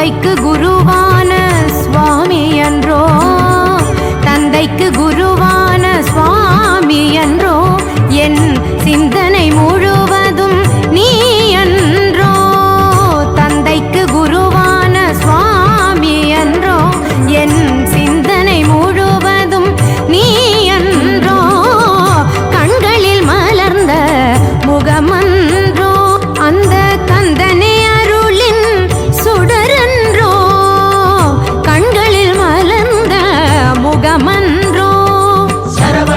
கோதைக்கு குருவா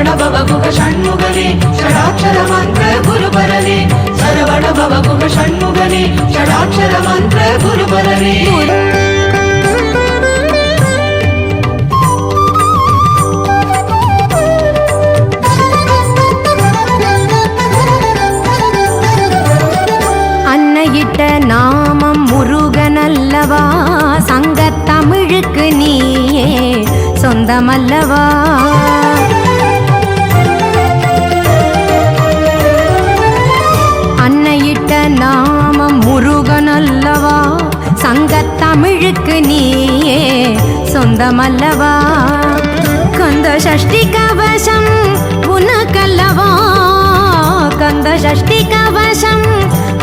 சரவணபவ அன்னையிட்ட நாமம் முருகனல்லவா? சங்க தமிழுக்கு நீயே சொந்தமல்லவா? தமிழுக்கு நீயே சொந்தமல்லவா? கந்த சஷ்டி கவசம் உனக்கல்லவா? கந்த சஷ்டி கவசம்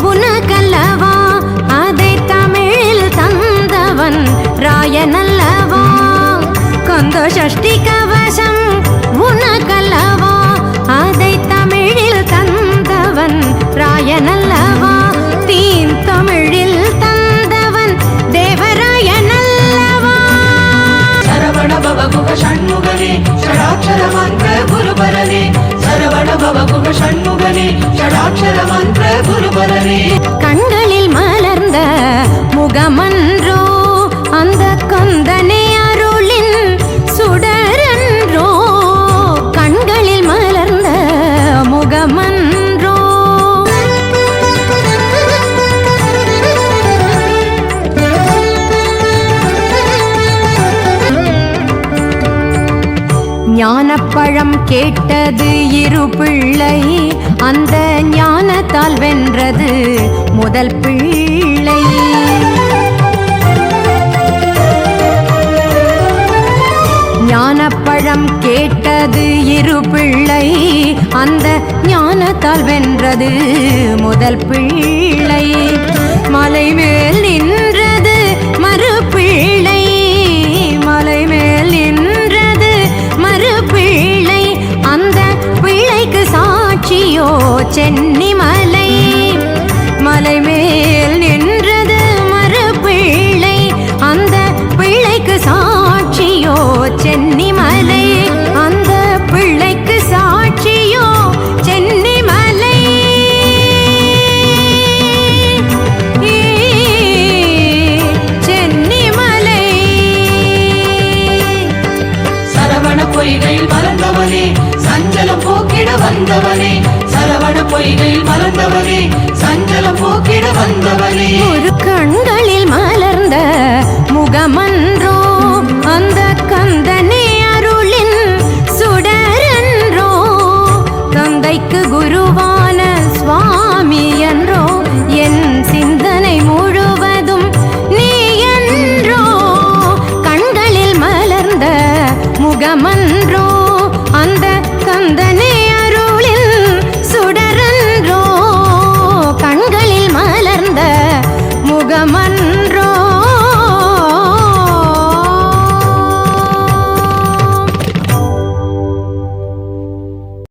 உனக்கல்லவா? அதை தமிழில் தந்தவன் ராயனல்லவா? கந்த சஷ்டி சரவண பவ குக ஷண்முகனே ஷடாட்சர ஞானப்பழம் கேட்டது இரு பிள்ளை. அந்த ஞானத்தால் வென்றது முதல் பிள்ளை. ஞானப்பழம் கேட்டது இரு பிள்ளை. அந்த ஞானத்தால் வென்றது முதல் பிள்ளை. மலை மேல் நின்று வந்தவனே சரவண பொய்கையில் மறந்தவனே சஞ்சலம் போக்கிட வந்தவனே. ஒரு கண்களில் மலர்ந்த முகமன்றோ